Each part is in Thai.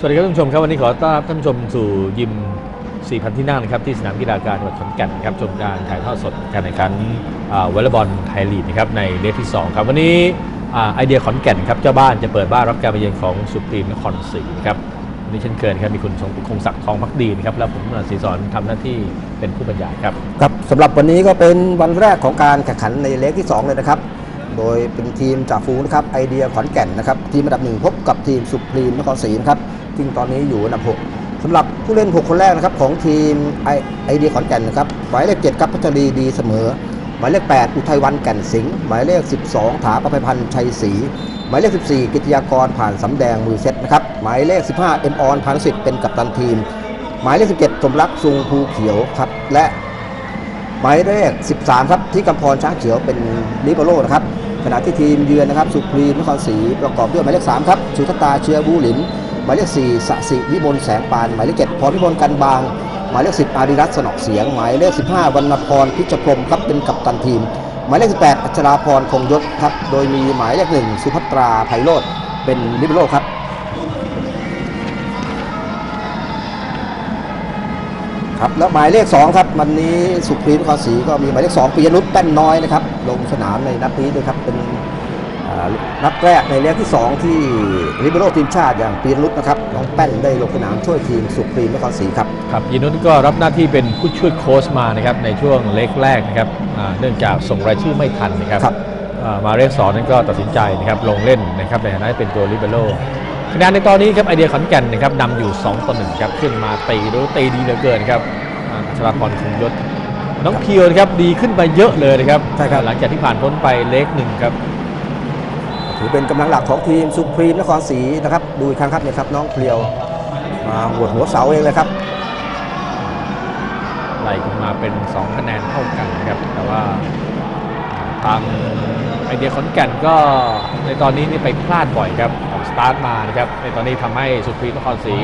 สวัสดีครับท่านผู้ชมครับวันนี้ขอต้อนรับท่านผู้ชมสู่ยิม 4,000 ที่นั่งนะครับที่สนามกีฬาการจังหวัดขอนแก่นนะครับชมการถ่ายทอดสดการแข่งขันวอลเลย์บอลไทยลีกนะครับในเลกที่ 2 ครับ วันนี้ไอเดียขอนแก่นครับเจ้าบ้านจะเปิดบ้านรับการมาเยือนของสุพรีมนครศรีนะครับวันนี้เช่นเคยครับมีคุณทรงคงศักดิ์ทองพักดีนะครับและผมศรีสอนทำหน้าที่เป็นผู้บรรยายครับครับสำหรับวันนี้ก็เป็นวันแรกของการแข่งขันในเลกที่ 2 เลยนะครับโดยเป็นทีมจากฟูนะครับไอเดียขอนแก่นนะครับทีมอันดับหนึ่งพบกับทีมสุพรีมนครศรีนะครับ ซึ่งตอนนี้อยู่อันดับหกสำหรับผู้เล่น 6 คนแรกนะครับของทีมไอไอเดียขอนแก่นนะครับหมายเลข7ครับพัชรีดีเสมอ หมายเลข 8 อุทัยวันแก่นสิงห์หมายเลข 12 ถาประภัยพันธ์ชัยศรีหมายเลข 14 กิตยากรผ่านสำแดงมือเซตนะครับหมายเลข 15 เอ็มออนพานสิทธิ์เป็นกัปตันทีม หมายเลข 17 สมรักซุงภูเขียวครับและหมายเลข 13 ครับที่กำพรช้างเขียวเป็นลิเบโรนะครับขณะที่ทีมเยือนนะครับสุพรีมนครศรีประกอบด้วยหมายเลข 3 ครับสุทตาเชื้อบูหลิน มายเลข4สสิวิมลแสงปาน หมายเลข7พรพิมลกันบาง หมายเลข10อาริรัตน์สนอกเสียง หมายเลข15วรรณพรพิชพรมครับเป็นกัปตันทีม หมายเลข18อัชราพรคงยศครับโดยมีหมายเลข1สุภัตราไพโรธเป็นลิเบโรครับครับแล้วหมายเลข 2 ครับ วันนี้สุพรีนครศรีก็มีหมายเลข 2ปิยนุชแป้นน้อยนะครับ ลงสนามในนัดนี้ด้วยครับเป็น นัดแรกในเล็กที่ 2 ที่ริเบโรทีมชาติอย่างปิยนุชนะครับน้องแป้นได้ลงสนามช่วยทีมสุพรีนนครศรีครับครับยินุนก็รับหน้าที่เป็นผู้ช่วยโค้ชมานะครับในช่วงเล็กแรกนะครับอ่าเนื่องจากส่งรายชื่อไม่ทันนะครับครับอ่ามาเรียกสอนนั้นก็ตัดสินใจนะครับลงเล่นนะครับในฐานะเป็นตัวลิเบโรคะแนนในตอนนี้ครับไอเดียขอนแก่นนะครับนำอยู่2ต่อ1ครับขึ้นมาตีดูตีดีเหลือเกินครับอ่าอัชราพรคงยศน้องเพียวนะครับดีขึ้นไปเยอะเลยนะครับใช่ครับหลังจากที่ผ่านพ้นไปเล็กหนึ่งครับ ถือเป็นกำลังหลักของทีมสุพรีมนครศรีนะครับ ดูอีกครั้งครับเนี่ยครับน้องเพลียว มาหัวดหัวเสาเองเลยครับไหลขึ้นมาเป็น 2 คะแนนเท่ากันนะครับ แต่ว่าทางไอเดียขอนแก่นก็ในตอนนี้นี่ไปพลาดบ่อยครับออกสตาร์ทมานะครับในตอนนี้ทำให้สุพรีมนครศรี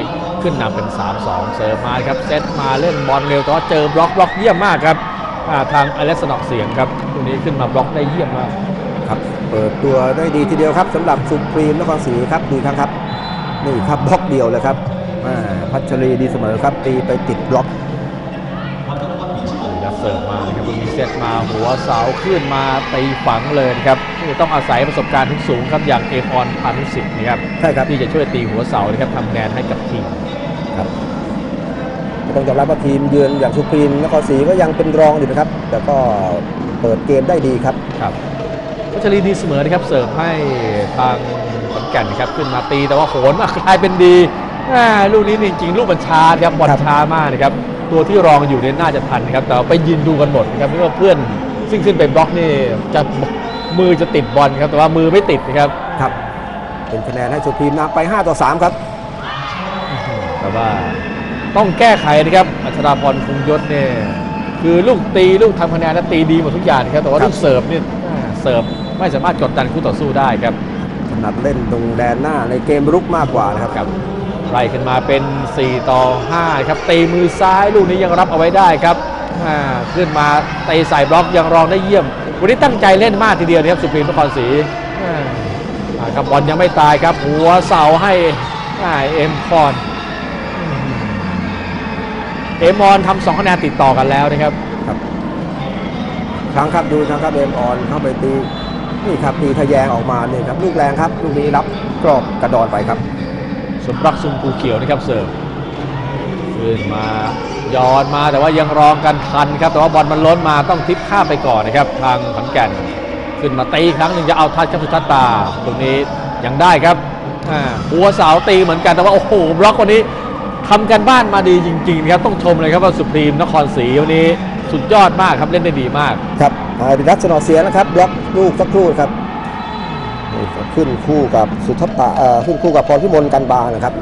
ขึ้นนำเป็น 3-2 เสิร์ฟมาครับเซตมาเล่นบอลเร็วแต่ว่าเจอบล็อกบล็อกเยี่ยมมากครับทางอเล็กซ์นอกเสียงครับตัวนี้ขึ้นมาบล็อกได้เยี่ยมมาก ครับ เปิดตัวได้ดีทีเดียวครับสำหรับสุพรีมนครศรีครับดูอีกครั้งครับนี่ครับบล็อกเดียวเลยครับอ่าพัชรีดีเสมอครับตีไปติดบล็อกจะเสิร์ฟมานะครับมีเซตมาหัวเสาขึ้นมาตีฝังเลยนะครับนี่ต้องอาศัยประสบการณ์ที่สูงครับอย่างเอฟออนพานุสิทธิ์นะครับใช่ครับที่จะช่วยตีหัวเสานะครับทำคะแนนให้กับทีมครับก็ต้องยอมรับว่าทีมเยือนอย่างสุพรีมนครศรีก็ยังเป็นรองอยู่นะครับ แต่ก็เปิดเกมได้ดีครับครับวั ชรีดีเสมอนะครับเสิร์ฟให้ทางขอนแก่นนะครับขึ้นมาตีแต่ว่าโหนมากลายเป็นดีอ่าลูกนี้นี่จริงๆลูกมันช้าครับบอลครับช้ามากนะครับตัวที่รองอยู่เนี่ยน่าจะทันนะครับแต่ว่าไปยืนดูกันหมดนะครับเพราะว่าเพื่อนซึ่งขึ้นไปบล็อกนี่จะมือจะติดบอลครับแต่ว่ามือไม่ติดนะครับครับ เป็นคะแนนให้สุพรีมนำไป 5 ต่อ 3 ครับแต่ว่าต้องแก้ไขนะครับอัชราพรคงยศเนี่ยคือลูกตีลูกทำคะแนนและตีดีหมดทุกอย่างนะครับแต่ว่าครับลูกเสิร์ฟเนี่ยอ่าเสิร์ฟ ไม่สามารถกดดันคู่ต่อสู้ได้ครับถนัดเล่นตรงแดนหน้าในเกมรุกมากกว่านะครับครับไล่ขึ้นมาเป็น 4 ต่อ5ครับตีมือซ้ายลูกนี้ยังรับเอาไว้ได้ครับอ่าขึ้นมาตีใส่บล็อกยังรองได้เยี่ยม วันนี้ตั้งใจเล่นมากทีเดียวนะครับสุพรีมนครศรีอ่าอ่าครับบอลยังไม่ตายครับหัวเสาให้อ่าเอ็มคอนอืมเอ็มออนทำสองคะแนนติดต่อกันแล้วนะครับครั้งครับดูครั้งครับเอ็มออนเข้าไปตี นี่ครับตีทะแยงออกมานี่ครับลูกแรงครับลูกนี้รับกรอบกระดอนไปครับ สมรักซุงภูเขียวนะครับเสิร์ฟขึ้นมาย้อนมาแต่ว่ายังรองกันทันครับ แต่ว่าบอลมันล้นมาต้องทิปข้ามไปก่อนนะครับ ทางขอนแก่นขึ้นมาตีอีกครั้งหนึ่งจะเอาทัชครับสุทัศตา ตรงนี้ยังได้ครับอ่าหัวเสาตีเหมือนกันแต่ว่าโอ้โหบล็อกคนนี้ทำกันบ้านมาดีจริงๆนะครับต้องชมเลยครับว่าสุพรีมนครศรีวันนี้สุดยอดมากครับเล่นได้ดีมากครับ อาริรัตน์สนอเสียนะครับบล็อกลูกสักครู่ครับนี่ครับขึ้นคู่กับสุทัศตาเอ่อขึ้นคู่กับพรพิมลกันบางนะครับ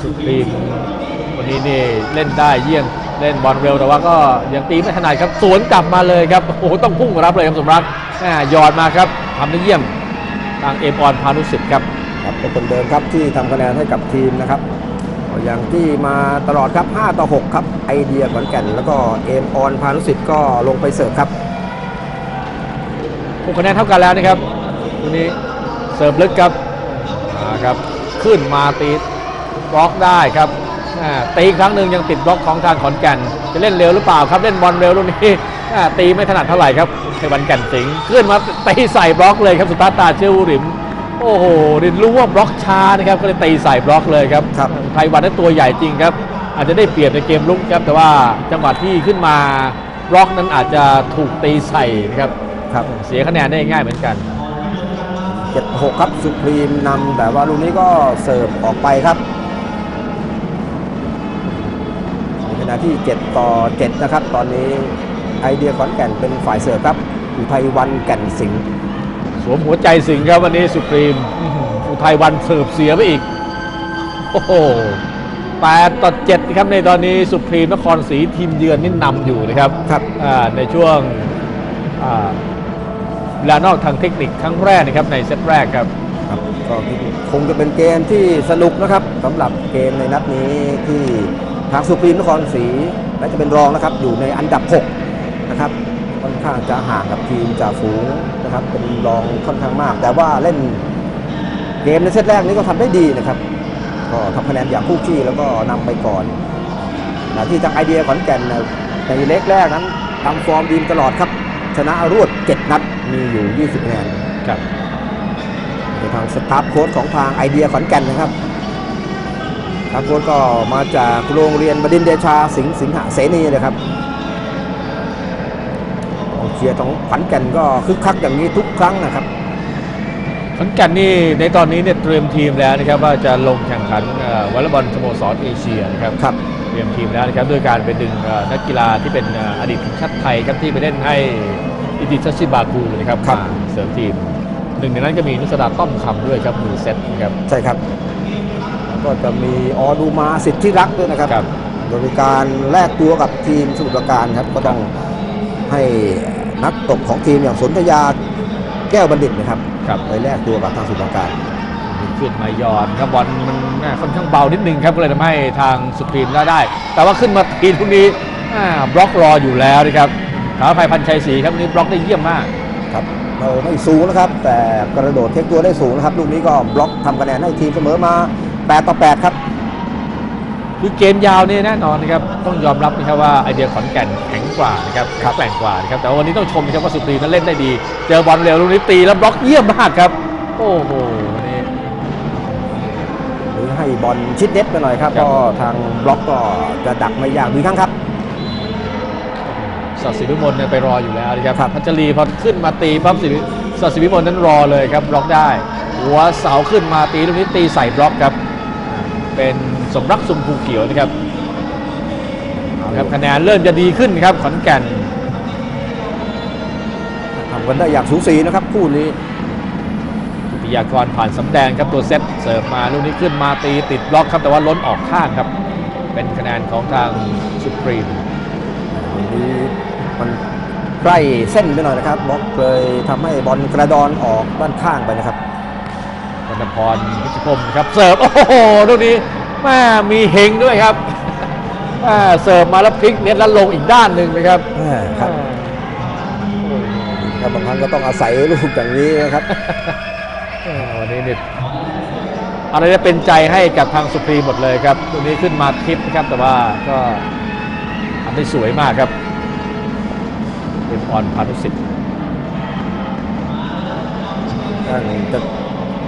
สุพรีมวันนี้นี่เล่นได้เยี่ยมเล่นบอลเร็วแต่ว่าก็ยังตีไม่ถนัดครับสวนกลับมาเลยครับโอ้โหต้องพุ่งรับเลยครับสมรักแหม่หยอดมาครับทำได้เยี่ยมทางเอปอนพานุสิทธิ์ครับครับเป็นคนเดิมครับที่ทำคะแนนให้กับทีมนะครับก็ อย่างที่มาตลอดครับ 5 ต่อ 6 ครับไอเดียขอนแก่น แล้วก็เอมออนพานุสิทธิ์ก็ลงไปเสิร์ฟครับหกคะแนนเท่ากันแล้วนะครับตรงนี้เสิร์ฟลึกครับครับขึ้นมาตีบล็อกได้ครับตีอีกครั้งหนึ่งยังติดบล็อกของทางขอนแก่น จะเล่นเร็วหรือเปล่าครับเล่นบอลเร็วลูกนี้อ่ตีไม่ถนัดเท่าไหร่ครับไทวันแก่นสิงขึ้นมาตีใส่บล็อกเลยครับสุตาตาเชื่อวริม โอ้โหดินรู้ว่าบล็อกช้านะครับก็เลยตีใส่บล็อกเลยครับครับ ไทยวันนั้นตัวใหญ่จริงครับ อาจจะได้เปรียบในเกมลุกครับ แต่ว่าจังหวะที่ขึ้นมาบล็อกนั้นอาจจะถูกตีใส่นะครับครับ เสียคะแนนได้ง่ายเหมือนกัน7-6ครับสุพรีมนำแต่ว่าลูกนี้ก็เสิร์ฟออกไปครับในขณะที่ 7 ต่อ 7 นะครับ ตอนนี้ไอเดียขอนแก่นเป็นฝ่ายเสิร์ฟครับอุทัยวันแก่นสิงห์ สวมหัวใจสิงห์ครับวันนี้สุพรีมอื้อหืออุทัยวันเสิร์ฟเสียไปอีก โอ้โหแปดต่อเจ็ดนะครับในตอนนี้สุพรีมนครศรีทีมเยือนนี่นำอยู่นะครับครับอ่าในช่วงอ่าเวลานอกทางเทคนิคครั้งแรกนะครับในเซตแรกครับครับก็คงจะเป็นเกมที่สนุกนะครับสำหรับเกมในนัดนี้ที่ทางสุพรีมนครศรีและจะเป็นรองนะครับอยู่ในอันดับ 6 นะครับค่อน ข้างจะห่างกับทีมจ่าฝูงนะครับ เป็นรองค่อนข้างมาก แต่ว่าเล่นเกมในเซตแรกนี้ก็ทำได้ดีนะครับ ก็ทำคะแนนอย่างคู่ขี้แล้วก็นำไปก่อนขณะที่ทางไอเดียขอนแก่นในในเล็กแรกนั้นทำฟอร์มดีตลอดครับ ชนะรวด 7 นัดมีอยู่ 20คะแนนครับในทางสตาฟโค้ชของทางไอเดียขอนแก่นนะครับสตาฟโค้ชก็มาจากโรงเรียนบดินทร์เดชาสิงห์สิงหเสนีเลยครับกองเชียร์ของขอนแก่นก็คึกคักอย่างนี้ทุกครั้งนะครับขอนแก่นนี่ในตอนนี้เนี่ยเตรียมทีมแล้วนะครับว่าจะลงแข่งขันเอ่อวอลเลย์บอลสโมสรเอเชียนะครับครับเตรียมทีมแล้วนะครับด้วยการไปดึงเอ่อนักกีฬาที่เป็นเอ่ออดีตทีมชาติไทยครับที่ไปเล่นให้อิติชัชิบากูนะครับครับมาเสริมทีมหนึ่งในนั้นก็มีนุสดาต้อมคำด้วยครับมือเซตนะครับใช่ครับแล้วก็จะมีออดูมาสิทธิรักษ์ด้วยนะครับครับโดยมีการแลกตัวกับทีมสมุทรปราการครับก็ต้องให้ นักตบของทีมอย่างสนธยาแก้วบัณฑิตนะครับครับไปแลกตัวกับทางสมุทรปราการขึ้นมายอนครับบอลมันน่าค่อนข้างเบานิดนึงครับก็เลยทำให้ทางสุพรีมได้ได้ แต่ว่าขึ้นมาทีพวกนี้อ่าบล็อกรออยู่แล้วนะครับถาภัยพันชัยศรีครับวันนี้บล็อกได้เยี่ยมมากครับเราไม่สูงนะครับ แต่กระโดดเทคตัวได้สูงนะครับลูกนี้ก็บล็อกทำคะแนนให้ทีมเสมอมา 8 ต่อ 8 ครับ คือเกมยาวนี่แน่นอนนะครับต้องยอมรับนะครับว่าไอเดียขอนแก่นแข็งกว่านะครับแข็งแกร่งกว่านะครับแต่ว่าวันนี้ต้องชมนะครับว่าสุพรีมนั้นเล่นได้ดี เจอบอลเร็วลูกนี้ตีแล้วบล็อกเยี่ยมมากครับ โอ้โหวันนี้หรือให้บอลชิดเน็ตไปหน่อยครับครับก็ทางบล็อกก็จะดักไม่ยากดูอีกครั้งครับสัตย์ศิวิมลเนี่ยไปรออยู่แล้วนะครับพัชรีพอขึ้นมาตีปั๊บสิสัตย์ศิวิมลนั้นรอเลยครับบล็อกได้ หัวเสาขึ้นมาตีลูกนี้ตีใส่บล็อกครับเป็น สมรักสุมภูเขียวนะครับเอาละครับคะแนนเริ่มจะดีขึ้นครับขอนแก่นทำกันได้อย่างสูสีนะครับคู่นี้ปิยากรผ่านสำแดงครับตัวเซตเสิร์ฟมาลูกนี้ขึ้นมาตีติดบล็อกครับแต่ว่าล้นออกข้างครับ เป็นคะแนนของทางสุพรีมลูกนี้มันใกล้เส้นไปหน่อยนะครับบล็อกเลยทำให้บอลกระดอนออกด้านข้างไปนะครับธนพรพิชพมครับเสิร์ฟโอ้โหลูกนี้ แม่มีเฮงด้วยครับแม่เสิร์ฟมาแล้วพลิกเน็ตแล้วลงอีกด้านหนึ่งนะครับแม่ครับ ครับบางครั้งก็ต้องอาศัยลูกอย่างนี้นะครับ เออวันนี้เนี่ยอะไรจะเป็นใจให้กับทางสุพรีมหมดเลยครับตัวนี้ขึ้นมาทิปนะครับแต่ว่าก็ทำได้สวยมากครับเป็นออนพานุสิทธิ์ท่านจะ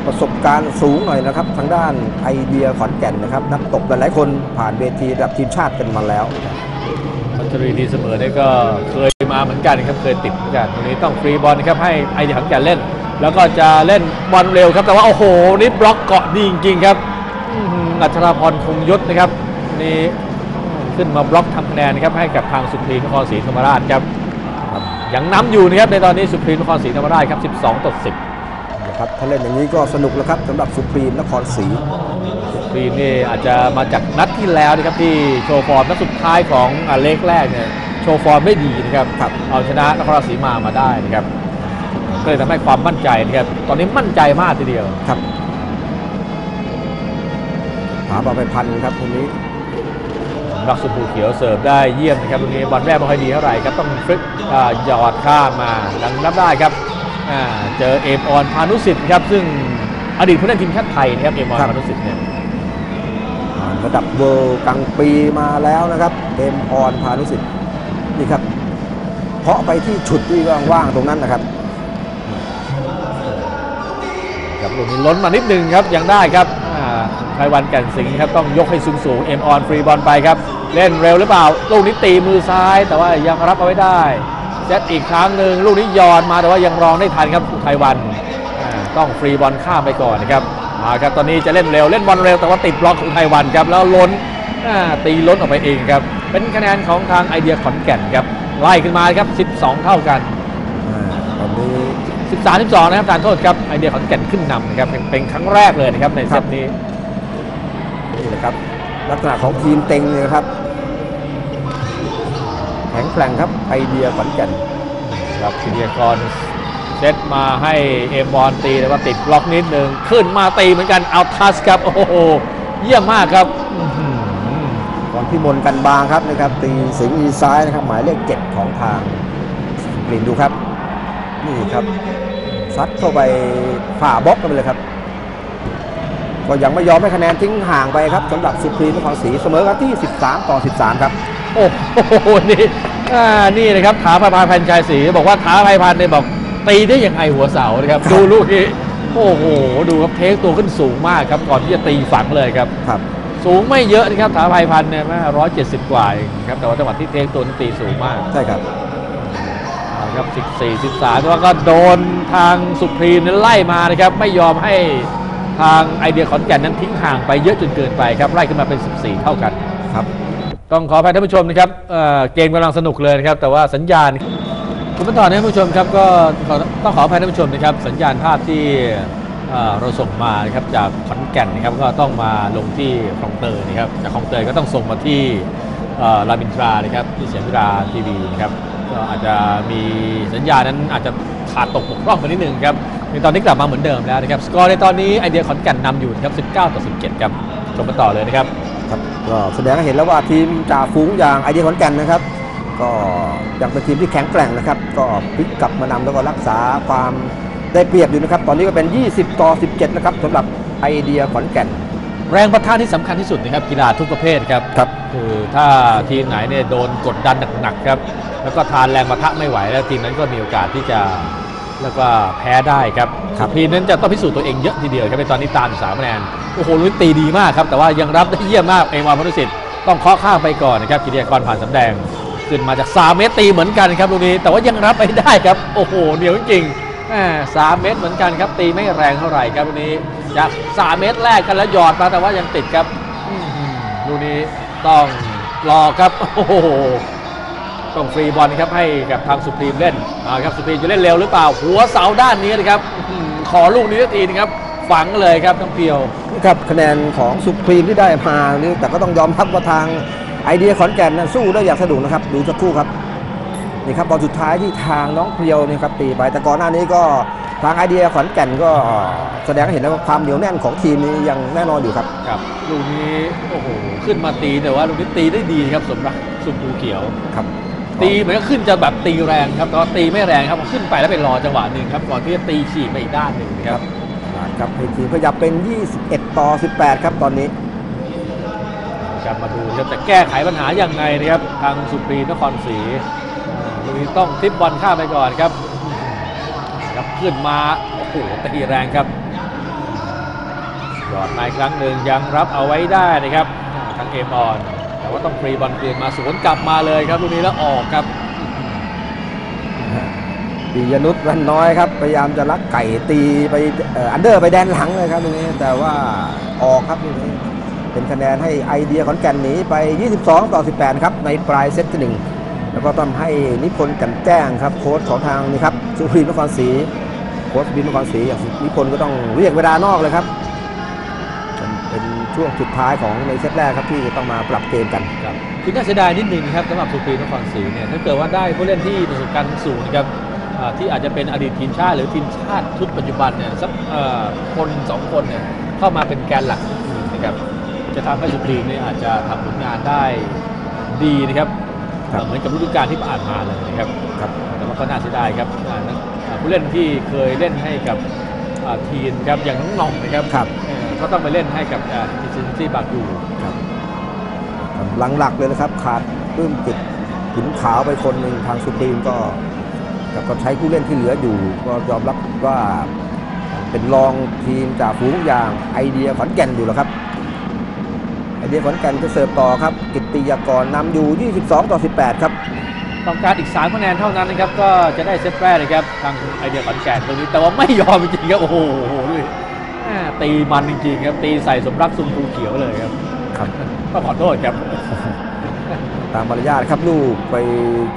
ประสบการณ์สูงหน่อยนะครับทางด้านไอเดียขอนแก่นนะครับ นักตบหลายๆคนผ่านเวทีระดับทีมชาติกันมาแล้วพัชรีดีเสมอเนี่ยก็เคยมาเหมือนกันครับเคยติดเหมือนกันวันนี้ต้องฟรีบอลนะครับให้ไอเดียขอนแก่นเล่น แล้วก็จะเล่นบอลเร็วครับแต่ว่าโอ้โหนี่บล็อกเกาะดีจริงๆครับอัชราพรคงยศนะครับนี่ขึ้นมาบล็อกทำคะแนนนะครับให้กับทางสุพรีนครศรีธรรมราชครับยังนำอยู่นะครับในตอนนี้สุพรีนครศรีธรรมราชครับ 12 ต่อ 10 ครับถ้าเล่นอย่างนี้ก็สนุกแล้วครับสำหรับสุพรีมนครศรีสุพรีมนี่อาจจะมาจากนัดที่แล้วนะครับที่โชว์ฟอร์มนัดสุดท้ายของอ่าเล็กแรกเนี่ยโชว์ฟอร์มได้ดีนะครับครับเอาชนะนครราชสีมามาได้นะครับก็เลยทำให้ความมั่นใจนะครับตอนนี้มั่นใจมากทีเดียวครับหาบอลไปพันครับคนนี้สำหรับสุภูเขียวเสิร์ฟได้เยี่ยมนะครับตรงนี้บอลแรกไม่ค่อยดีเท่าไหร่ครับต้องฟลิกอ่าหยอดข้ามมาดังรับได้ครับอ่า เจอเอมออนพานุสิทธิ์ครับซึ่งอดีตผู้เล่นทีมชาติไทยนะครับเอมอนครับมานุสิทธิ์เนี่ยผ่านระดับเวิลด์กลางปีมาแล้วนะครับเอ็มออนพานุสิทธิ์นี่ครับเพาะไปที่ฉุดที่ว่างๆตรงนั้นนะครับครับลูกนี้ล้นมานิดนึงครับยังได้ครับอ่าไพวันแก่นสิงห์ครับต้องยกให้สูงสูงเอ็มออนฟรีบอลไปครับ เล่นเร็วหรือเปล่า ลูกนี้ตีมือซ้าย แต่ว่ายังรับเอาไว้ได้ เซตอีกครั้งหนึ่งลูกนี้ยอนมาแต่ว่ายังรองได้ทันครับอุทัยวันอ่าต้องฟรีบอลข้ามไปก่อนนะครับมาครับตอนนี้จะเล่นเร็วเล่นบอลเร็วแต่ว่าติดบล็อกอุทัยวันครับแล้วล้นอ่าตีล้นออกไปเองครับเป็นคะแนนของทางไอเดียขอนแก่นครับไล่ขึ้นมาครับ 12 เท่ากันอ่าตอนนี้ 13 12 นะครับการโทษครับไอเดียขอนแก่นขึ้นนำนะครับเป็นเป็นครั้งแรกเลยนะครับในเซตนี้นี่แหละครับลักษณะของทีมเต็งเนี่ยนะครับแข็งแกร่งครับไอเดียขอนแก่นครับธีรกรเซตมาให้เอมบอลตีแต่ว่าติดบล็อกนิดหนึ่งขึ้นมาตีเหมือนกันเอาทัสครับโอ้โหเยี่ยมมากครับอื้อหือก่อนพิมลกันบางครับนะครับ ตีสิงห์อีซ้ายนะครับ หมายเลขเจ็ดของทางกรีนดูครับ นี่ครับซัดเข้าไปฝ่าบล็อกกันไปเลยครับ ก็ยังไม่ยอมให้คะแนนทิ้งห่างไปครับสำหรับสุพรีนครศรีเสมอกันที่ 13 ต่อ 13 ครับ โอ้โหนี่อ่านี่นะครับถาพายพันธ์ชัยศรีบอกว่าถาพายพันธ์เนี่ยบอกตีได้ยังไงหัวเสานะครับครับ ดูลูกนี้โอ้โหดูครับเทคตัวขึ้นสูงมากครับก่อนที่จะตีฝังเลยครับครับ สูงไม่เยอะนะครับถาภัยพันธ์เนี่ยแม่ร้อยเจ็ดสิบกว่าเองครับแต่ว่าจังหวะที่เทคตัวนี้ตีสูงมากใช่ครับเอาครับสิบสี่สิบสามแต่ว่าก็โดนทางสุพรีมนั้นไล่มานะครับไม่ยอมให้ทางไอเดียขอนแก่นนั้นทิ้งห่างไปเยอะจนเกินไปครับไล่ขึ้นมาเป็น 14 เท่ากันครับ ต้องขออภัยท่านผู้ชมนะครับเเกมกำลังสนุกเลยนะครับ แต่ว่าสัญญาณคุณผู้ต่อท่านผู้ชมครับก็ต้องขออภัยท่านผู้ชมนะครับ สัญญาณภาพที่เเราส่งมานะครับจากขอนแก่นนะครับก็ต้องมาลงที่คลองเตยนะครับจากคลองเตยก็ต้องส่งมาที่เอ่อรามอินทรานะครับที่เสียงวิราทีวีนะครับก็อาจจะมีสัญญาณนั้นอาจจะขาดตกบกพร่องไปนิดนึงครับในตอนนี้กลับมาเหมือนเดิมแล้วนะครับสกอร์ในตอนนี้ไอเดียขอนแก่นนำอยู่นะครับ19 ต่อ 17 ครับชมกันต่อเลยนะครับ ครับก็แสดงให้เห็นแล้วว่าทีมจ่าฝูงอย่างไอเดียขอนแก่นนะครับ ก็ยังเป็นทีมที่แข็งแกร่งนะครับ ก็พลิกกลับมานำแล้วก็รักษาความได้เปรียบอยู่นะครับ ตอนนี้ก็เป็น 20 ต่อ 17 นะครับสำหรับไอเดียขอนแก่น แรงประทะที่สำคัญที่สุดนะครับกีฬาทุกประเภทครับครับ คือถ้าทีมไหนเนี่ยโดนกดดันหนักๆครับแล้วก็ทานแรงประทะไม่ไหวแล้วทีมนั้นก็มีโอกาสที่จะ แล้วก็แพ้ได้ครับครับทีมนั้นจะต้องพิสูจน์ตัวเองเยอะทีเดียวครับในตอนนี้ตามอยู่สามคะแนนโอ้โหลุ้นตีดีมากครับแต่ว่ายังรับได้เยี่ยมมากเอวาพนุสิทธิ์ต้องเคาะข้างไปก่อนนะครับกิติยากรผ่านสำแดงขึ้นมาจาก3เมตรตีเหมือนกันครับลูกนี้ แต่ว่ายังรับไปได้ครับโอ้โหเหนียวจริงๆแหม่สามเมตรเหมือนกันครับ ตีไม่แรงเท่าไหร่ครับลูกนี้จากสามเมตรแรกกันแล้วหยอดมาแต่ว่ายังติดครับอื้อหือลูกนี้ต้องรอครับโอ้โห ต้องฟรีบอลครับให้กับทางสุพรีมเล่นเอาครับสุพรีมจะเล่นเร็วหรือเปล่า หัวเสาด้านนี้นะครับอื้อหือขอลูกนี้สักทีนะครับ ฝังเลยครับทั้งเพียว ครับคะแนนของสุพรีมที่ได้มานี่แต่ก็ต้องยอมรับว่าทางไอเดียขอนแก่นนะสู้ได้อย่างสนุกนะครับ ดูสักครู่ครับนี่ครับบอลสุดท้ายที่ทางน้องเพรียวนี่ครับตีไปแต่ก่อนหน้านี้ก็ทางไอเดียขอนแก่นก็แสดงให้เห็นแล้วว่าความเหนียวแน่นของทีมนี้ยังแน่นอนอยู่ครับ ครับลูกนี้โอ้โหขึ้นมาตีแต่ว่าลูกนี้ตีได้ดีครับสมรักสุภูเขียว ครับ ตีเหมือนกับขึ้นจะแบบตีแรงครับแต่ว่าตีไม่แรงครับขึ้นไปแล้วไปรอจังหวะหนึ่งครับก่อนที่จะตีฉีกไปอีกด้านหนึ่งนะครับครับให้ทีมขยับเป็น 21 ต่อ 18 ครับตอนนี้ครับมาดูครับแต่แก้ไขปัญหายังไงนะครับทางสุพรีนครศรีอ่าลูกนี้ต้องทิปบอลข้ามไปก่อนครับครับขึ้นมาโอ้โหตีแรงครับยอดมาอีกครั้งหนึ่งยังรับเอาไว้ได้นะครับอ่าทางเกมออน แต่ว่าต้องฟรีบอลคืนมาสวนกลับมาเลยครับลูกนี้แล้วออกครับปียนุชวันน้อยครับพยายามจะลักไก่ตีไปอันเดอร์ไปแดนหลังเลยครับตรงนี้แต่ว่าออกครับตรงนี้เป็นคะแนนให้ไอเดียขอนแก่นหนีไป 22 ต่อ 18 ครับ ในปลายเซตที่หนึ่งแล้วก็ต้องให้นิพนธ์กันแจ้งครับโค้ชของทางนี่ครับสุพรีมนครศรีโค้ชบินนครศรีอย่างนิพนธ์ก็ต้องเรียกเวลานอกเลยครับ ช่วงสุดท้ายของในเซตแรกครับที่จะต้องมาปรับเกมกันครับคือน่าเสียดายนิดนึงนะครับสำหรับสุพรีนครศรีเนี่ยถ้าเกิดว่าได้ผู้เล่นที่ประสบการณ์สูงนะครับอ่าที่อาจจะเป็นอดีตทีมชาติ หรือทีมชาติชุดปัจจุบันเนี่ยสักเอ่อคนสองคนเนี่ยเข้ามาเป็นแกนหลักของทีมนะครับจะทำให้สุพรีมเนี่ยอาจจะทำผลงานได้ดีนะครับครับเหมือนกับฤดูกาลที่ผ่านมาเลยนะครับครับแต่ว่าก็น่าเสียดายครับอ่านักอ่าผู้เล่นที่เคยเล่นให้กับอ่าทีมครับอย่างน้องหน่องนะครับครับ เอ่อก็ต้องไปเล่นให้กับอิซินซีบากูกำลังหลักเลยนะครับขาดปลื้มจิตหินขาวไปคนหนึ่งทางสุพรีมก็แต่ก็ใช้ผู้เล่นที่เหลืออยู่ ก็ยอมรับว่าเป็นรองทีมจากฝูงอย่างไอเดียขอนแก่นอยู่แล้วครับไอเดียขอนแก่นจะเสิร์ฟต่อครับ กิตติยากรนำอยู่ 22 ต่อ 18 ครับต้องการอีก3คะแนนเท่านั้นนะครับ ก็จะได้เซตแรกนะครับทางไอเดียขอนแก่นตรงนี้แต่ว่าไม่ยอมจริงๆครับโอ้โหดูดิแม่ ตีมันจริงๆครับ ตีใส่สมรักซุมภูเขียวเลยครับครับก็ขอโทษครับ ตามมารยาทครับลูกไป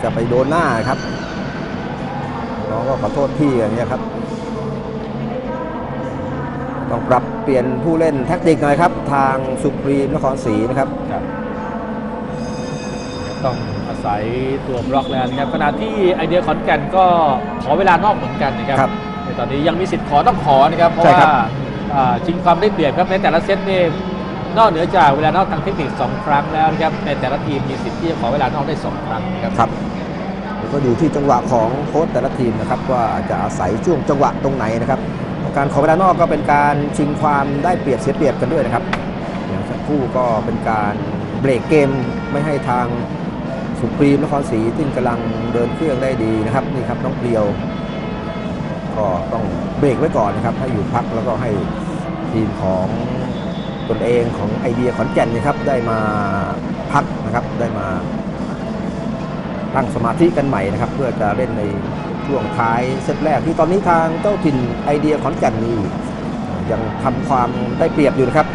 จะไปโดนหน้าครับน้องก็ขอโทษพี่อย่างเงี้ยครับ ต้องปรับเปลี่ยนผู้เล่นแท็กติกหน่อยครับ ทางสุพรีมนครศรีนะครับครับ ต้องอาศัยตัวบล็อกแล้วนะครับขณะที่ไอเดียขอนแก่นก็ขอเวลานอกเหมือนกันนะครับครับในตอนนี้ยังมีสิทธิ์ขอต้องขอนะครับเพราะใช่ครัว่าบอ่า ชิงความได้เปรียบครับในแต่ละเซตนี่นอกเหนือจากเวลานอกทางเทคนิค 2 ครั้งแล้วนะครับในแต่ละทีมมีสิทธิ์ที่จะขอเวลานอกได้ 2 ครั้งนะครับครับแล้วก็อยู่ที่จังหวะของโค้ชแต่ละทีมนะครับว่าจะอาศัยช่วงจังหวะตรงไหนนะครับการขอเวลานอกก็เป็นการชิงความได้เปรียบเสียเปรียบกันด้วยนะครับอย่างสักคู่ก็เป็นการเบรกเกมไม่ให้ทางสุพรีมนครศรีซึ่งกำลังเดินเครื่องได้ดีนะครับนี่ครับน้องเปรียว ก็ต้องเบรกไว้ก่อนนะครับ ให้อยู่พักแล้วก็ให้ทีมของตนเองของไอเดียขอนแก่นนะครับ ได้มาพักนะครับ ได้มาตั้งสมาธิกันใหม่นะครับ เพื่อจะเล่นในช่วงท้ายเซตแรกที่ตอนนี้ทางเจ้าถิ่นไอเดียขอนแก่นนี่ยังทำความได้เปรียบอยู่นะครับ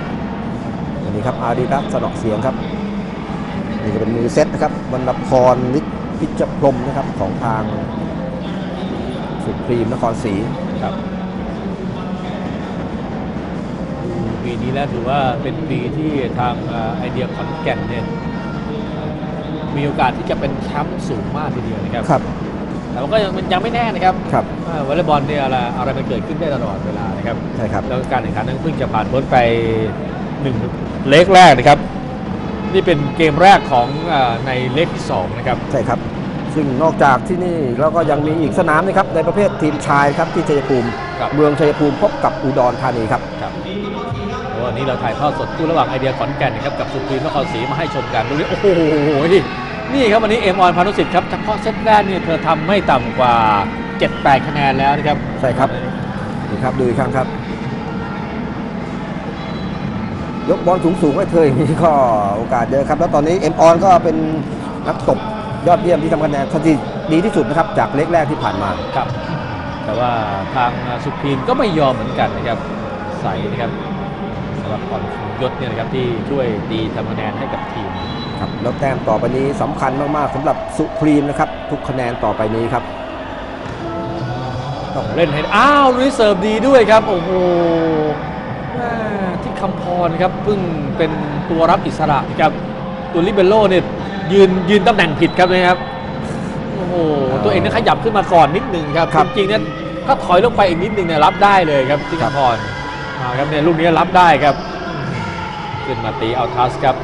อันนี้ครับอาดิรัสสนอกเสียงครับนี่ก็เป็นมือเซตนะครับวรรณพรฤทธิ์พิจพรมนะครับของทาง สุพรีมนครศรีครับปีนี้แล้วถือว่าเป็นปีที่ทางเอ่อไอเดียขอนแก่นเนี่ยมีโอกาสที่จะเป็นแชมป์สูงมากทีเดียวนะครับครับแต่ว่าก็ยังมันยังไม่แน่นะครับครับอ่าวอลเลย์บอลเนี่ยอะไรอะไรมันเกิดขึ้นได้ตลอดเวลานะครับใช่ครับแล้วการแข่งขันนั้นเพิ่งจะผ่านพ้นไปหนึ่งเลกแรกนะครับ นี่เป็นเกมแรกของอาในเลกที่สองนะครับใช่ครับ ซึ่งนอกจากที่นี่เราก็ยังมีอีกสนามนะครับในประเภททีมชายครับที่ชัยภูมิ ครับ เมืองชัยภูมิพบกับอุดรธานีครับ ครับวันนี้เราถ่ายทอดสดคู่ระหว่างไอเดียขอนแก่นนะครับกับสุพรีมนครศรีมาให้ชมกันดูนี่โอ้โหนี่ครับวันนี้เอ็มออนพานุสิทธิ์ครับเฉพาะเซตแรกเนี่ยเธอทำไม่ต่ำกว่า 7-8 คะแนนแล้วนะครับใช่ครับ นี่ครับดูอีกครั้งครับ ยกบอลสูงๆให้เธออย่างนี้ก็โอกาสเยอะครับ แล้วตอนนี้เอ็มออนก็เป็นนักตบ ยอดเยี่ยมที่ทำคะแนนสถิติดีที่สุดนะครับจากเล็กแรกที่ผ่านมา ครับ แต่ว่าทางสุพรีมก็ไม่ยอมเหมือนกันนะครับ ใส่นะครับสำหรับพรคงยศเนี่ยนะครับที่ช่วยตีทำคะแนนให้กับทีม ครับแล้วแต้มต่อไปนี้สำคัญมาก ๆสำหรับสุพรีมนะครับ ทุกคะแนนต่อไปนี้ครับ ต้องเล่นให้อ้าวลุยเสิร์ฟดีด้วยครับ โอ้โหแม่ที่คำพรครับเพิ่งเป็นตัวรับอิสระนะครับตัวลิเบโร่เนี่ย ยืนยืนตำแหน่งผิดครับนะครับโอ้โหครับตัวเองเนี่ยขยับขึ้นมาก่อนนิดนึงครับครับจริงๆเนี่ยถ้าถอยลงไปอีกนิดนึงเนี่ยรับได้เลยครับที่คำพรมาครับเนี่ยลูกนี้รับได้ครับขึ้นมาตีเอาทัสครับ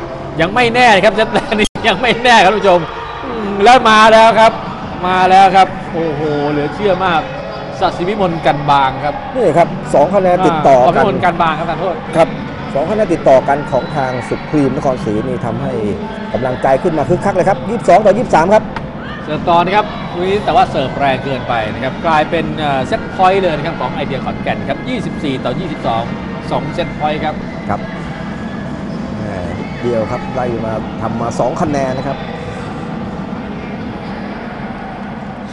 ยังไม่แน่ครับเซตแรกนี่ยังไม่แน่ครับท่านผู้ชมอืมแล้วมาแล้วครับ มาแล้วครับ โอ้โหเหลือเชื่อมากสัตย์สิวิมลกันบางครับนี่ครับสองคะแนนติดต่อขกัพิมลกันบางครับท่านโทษครับสองคะแนนติดต่อกันของทางสุ พรีมนครศรีนี่ทำให้กำลังใจขึ้นมาคึกคักเลยครับ 22 ต่อ 23 ครับ เสิร์ฟต่อนะครับลุยแต่ว่าเสิร์ฟแรงเกินไปนะครับกลายเป็นเอ่อเซตพอยต์เลยนะครับของไอเดียขอนแก่นครับ 24 ต่อ 22 2 เซตพอยต์ครับครับแหม่นิดเดียวครับไล่มาทำมา 2 คะแนนนะครับ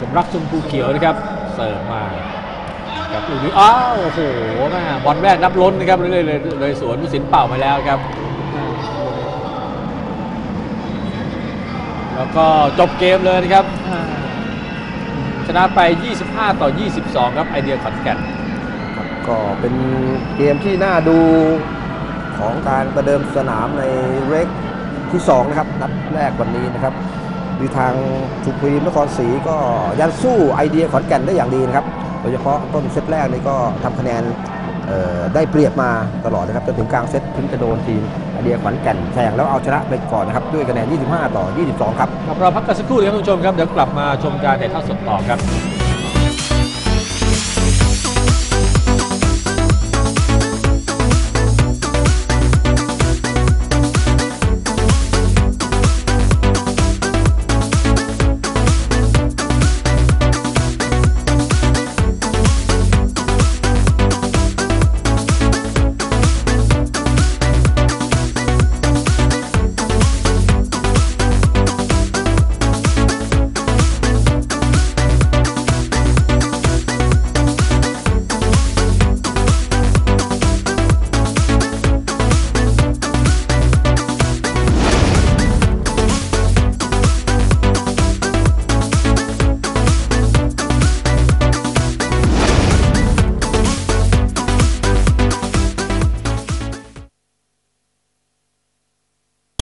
สมรักชมพูเขียวนะครับเสิร์ฟมาครับลูกนี้อ้าวโอ้โหแม่บอลแรกนับล้นนะครับเลยเลยเลยเลยสวนผู้สินเป่าไปแล้วครับ แล้วก็จบเกมเลยนะครับ ชนะไป 25 ต่อ 22 ครับไอเดียขอนแก่นก็เป็นเกมที่น่าดูของการประเดิมสนามในเรกที่ 2 นะครับ นัดแรกวันนี้นะครับดูทางสุพรีมนครศรีก็ยันสู้ไอเดียขอนแก่นได้อย่างดีนะครับ โดยเฉพาะต้นเซตแรกนี่ก็ทำคะแนน ได้เปรียบมาตลอดนะครับจนถึงกลางเซตถึงจะโดนทีมไอเดียขวัญแก่นแซงแล้วเอาชนะไปก่อนนะครับด้วยคะแนน 25 ต่อ 22 ครับครับเราพักกันสักครู่เดียวครับท่านผู้ชมครับเดี๋ยวกลับมาชมการถ่ายทอดสดต่อครับ